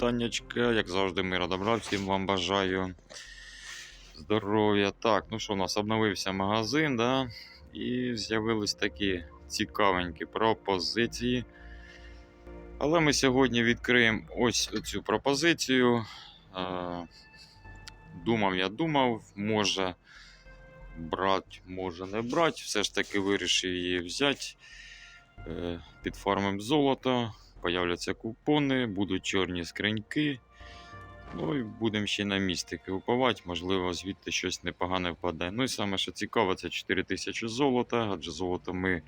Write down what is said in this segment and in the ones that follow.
вітаннячка. Як завжди, мира добра, всім вам бажаю здоров'я. Так, ну що, у нас обновився магазин, да? і з'явились такі цікавенькі пропозиції. Але ми сьогодні відкриємо ось цю пропозицію. Думав, я думав, може брати, може не брати. Все ж таки вирішив її взяти. Е, Підфармим золото, появляться купони, будуть чорні скриньки. Ну і будемо ще на містики купувати, можливо, звідти щось непогане впаде. Ну і саме, що цікаво, це 4000 золота, адже золото ми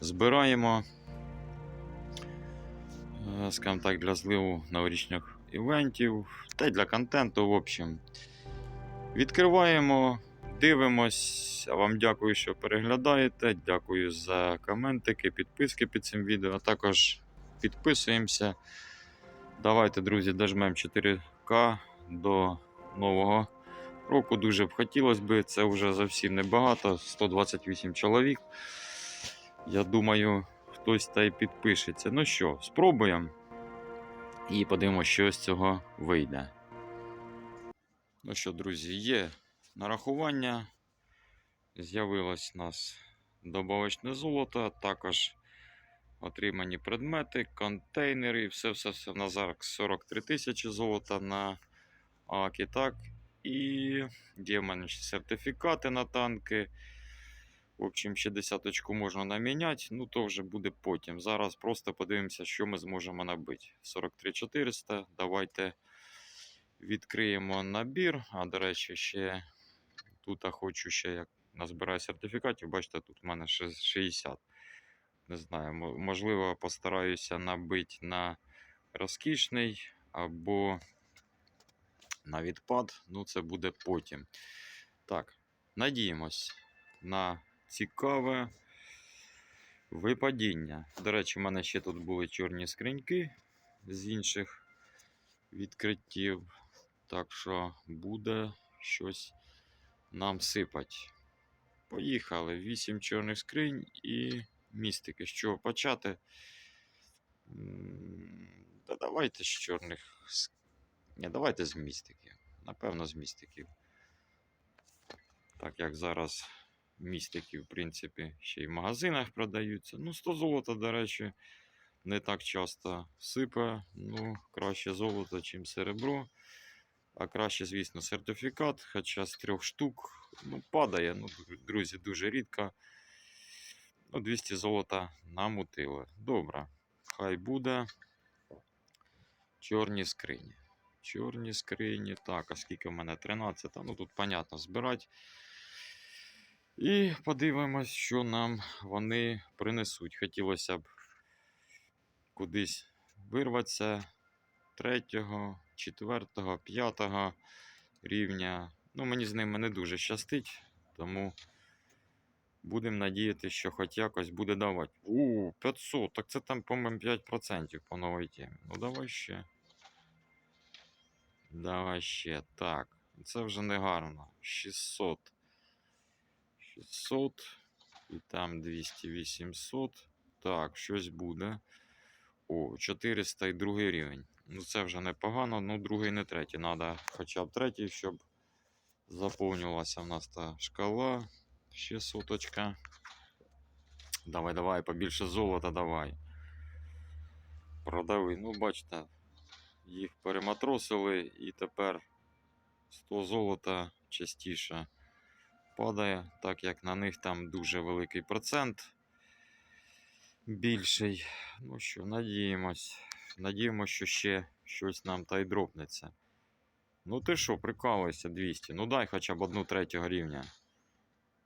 збираємо. Е, Скажімо так, для зливу новорічних івентів та й для контенту, в общем. Відкриваємо, дивимось. А вам дякую, що переглядаєте. Дякую за коментики, підписки під цим відео. А також підписуємося. Давайте, друзі, дожмемо 4К до нового року. Дуже б хотілося б. Це вже зовсім небагато. 128 чоловік. Я думаю, хтось та й підпишеться. Ну що, спробуємо. І подивимося, що з цього вийде. Ну що, друзі, є нарахування. З'явилось у нас добавочне золото, також отримані предмети, контейнери, все все все на зараз 43 тисячі золота на АКі, так. І є в мене ще сертифікати на танки. В общем, ще десяточку можна наміняти, ну то вже буде потім. Зараз просто подивимося, що ми зможемо набити. 43 400. Давайте відкриємо набір. А до речі, ще тут хочу ще як назбираю сертифікатів. Бачите, тут у мене 60. Не знаю, можливо, постараюся набити на розкішний або на відпад. Ну, це буде потім. Так, надіємось на цікаве випадіння. До речі, в мене ще тут були чорні скриньки з інших відкриттів. Так що буде щось нам сипать. Поїхали. 8 чорних скринь і містики. З чого почати? Та давайте з чорних. Ні, давайте з містиків. Напевно, з містиків. Так як зараз містики, в принципі, ще й в магазинах продаються. Ну, 100 золота, до речі, не так часто сипе. Ну, краще золото, чим серебро. А краще, звісно, сертифікат, хоча з трьох штук ну, падає. Ну, друзі, дуже рідко. Ну, 200 золота намутили. Добре. Хай буде. Чорні скрині. Чорні скрині. Так, а скільки в мене 13? Ну тут, понятно, збирати. І подивимось, що нам вони принесуть. Хотілося б кудись вирватися третього, четвертого, п'ятого рівня. Ну, мені з ними не дуже щастить, тому будемо надіятися, що хоч якось буде давати. У, 500, так це там, по-моєму, 5% по новій темі. Ну, давай ще. Давай ще. Так. Це вже не гарно. 600. 600. І там 200, 800. Так, щось буде. О, 400 і другий рівень. Ну, це вже непогано, ну другий не третій. Надо хоча б третій, щоб заповнювалася в нас та шкала. Ще соточка. Давай, давай, побільше золота давай. Продави. Ну, бачите, їх перематросили і тепер 100 золота частіше падає, так як на них там дуже великий процент більший. Ну що, надіємось. Надіємось, що ще щось нам та й дропнеться. Ну ти що, прикалуйся 200. Ну дай хоча б одну третього рівня.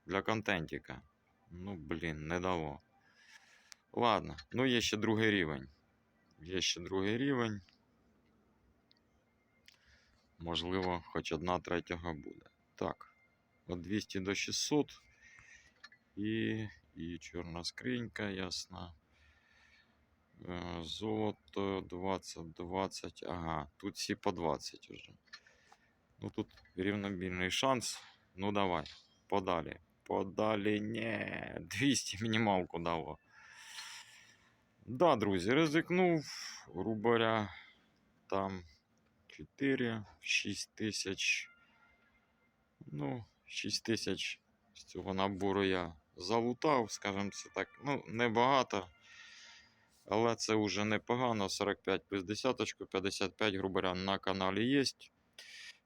Для контентіка. Ну, блін, не дало. Ладно, ну є ще другий рівень. Є ще другий рівень. Можливо, хоч одна третього буде. Так, от 200 до 600. І, і чорна скринька, ясна. Е, Золото 20, 20. Ага, тут всі по 20 уже. Ну тут рівномірний шанс. Ну давай, подалі. Подалі, не. 200 мінімалку дало. Да, друзі, ризикнув, говоря, там 4, 6 тисяч. Ну, 6 тисяч з цього набору я залутав, скажімо це так. Ну, небагато. Але це вже непогано. 45 плюс десяточку, 55, грубо говоря, на каналі є.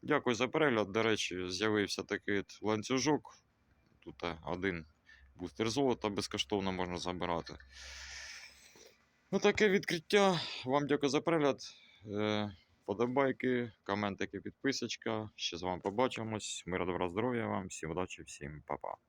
Дякую за перегляд. До речі, з'явився такий ланцюжок. Тут е, один бустер золота безкоштовно можна забирати. Отаке відкриття. Вам дякую за перегляд. Е, Подобайки, коментики, підписочка. Ще з вами побачимось. Мира, добра, здоров'я вам, всім удачі, всім па-па.